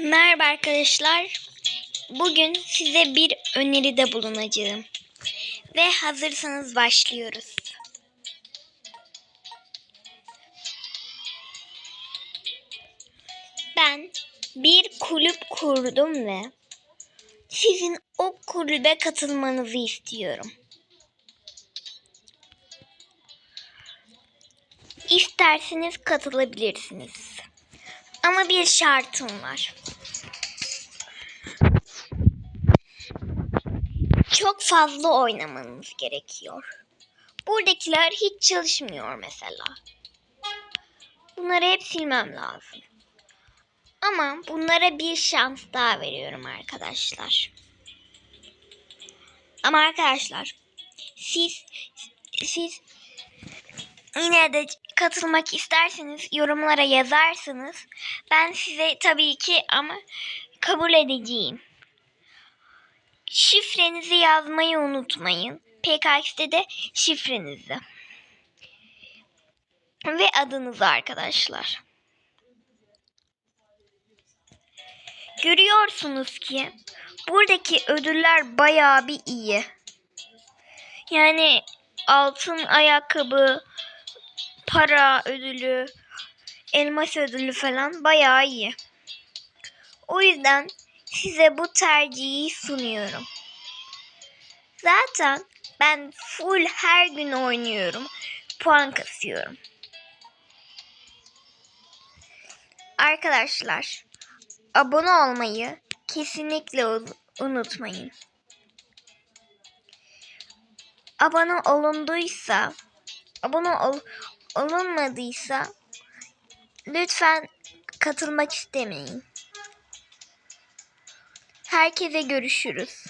Merhaba arkadaşlar. Bugün size bir öneride bulunacağım. Ve hazırsanız başlıyoruz. Ben bir kulüp kurdum ve sizin o kulübe katılmanızı istiyorum. İsterseniz katılabilirsiniz. Ama bir şartım var. Çok fazla oynamanız gerekiyor. Buradakiler hiç çalışmıyor mesela. Bunları hep silmem lazım. Ama bunlara bir şans daha veriyorum arkadaşlar. Ama arkadaşlar siz siz yine de katılmak isterseniz yorumlara yazarsınız. Ben size tabii ki ama kabul edeceğim. Şifrenizi yazmayı unutmayın. PKX'de de şifrenizi. Ve adınızı arkadaşlar. Görüyorsunuz ki buradaki ödüller bayağı bir iyi. Yani altın ayakkabı, para ödülü, elmas ödülü falan bayağı iyi. O yüzden size bu tercihi sunuyorum. Zaten ben full her gün oynuyorum. Puan kasıyorum. Arkadaşlar, abone olmayı kesinlikle unutmayın. Abone olunduysa, abone ol, olunmadıysa lütfen katılmak istemeyin. Herkese görüşürüz.